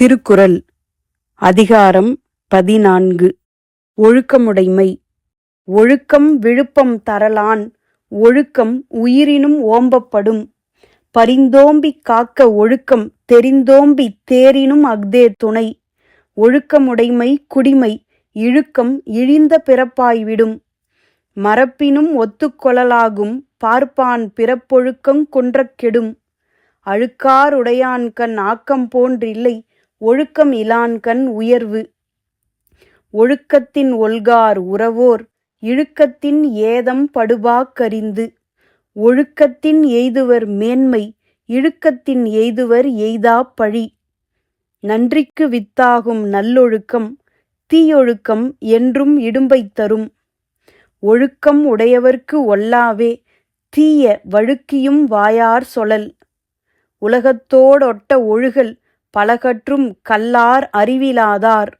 திருக்குறள் அதிகாரம் பதினான்கு. ஒழுக்கமுடைமை. ஒழுக்கம் விழுப்பம் தரலான் ஒழுக்கம் உயிரினும் ஓம்பப்படும். பரிந்தோம்பிக் காக்க ஒழுக்கம் தெரிந்தோம்பித் தேரினும் அஃதே துணை. ஒழுக்கமுடைமை குடிமை இழுக்கம் இழிந்த பிறப்பாய்விடும். மறப்பினும் ஒத்துக்கொளலாகும் பார்ப்பான் பிறப்பொழுக்கங் குன்றக் கெடும் அழுக்காருடையான்கண் ஆக்கம் போன்றில்லை ஒழுக்கம் இலான்கண் உயர்வு. ஒழுக்கத்தின் ஒல்கார் உறவோர் இழுக்கத்தின் ஏதம் படுபாக்கறிந்து ஒழுக்கத்தின் எய்துவர் மேன்மை இழுக்கத்தின் எய்துவர் எய்தாப் பழி. நன்றிக்கு வித்தாகும் நல்லொழுக்கம் தீயொழுக்கம் என்றும் இடும்பைத் தரும். ஒழுக்கம் உடையவர்க்கு ஒல்லாவே தீய வழுக்கியும் வாயார் சொலல். உலகத்தோடொட்ட ஒழுகல் பலகற்றும் கல்லார் அறிவிலாதார்.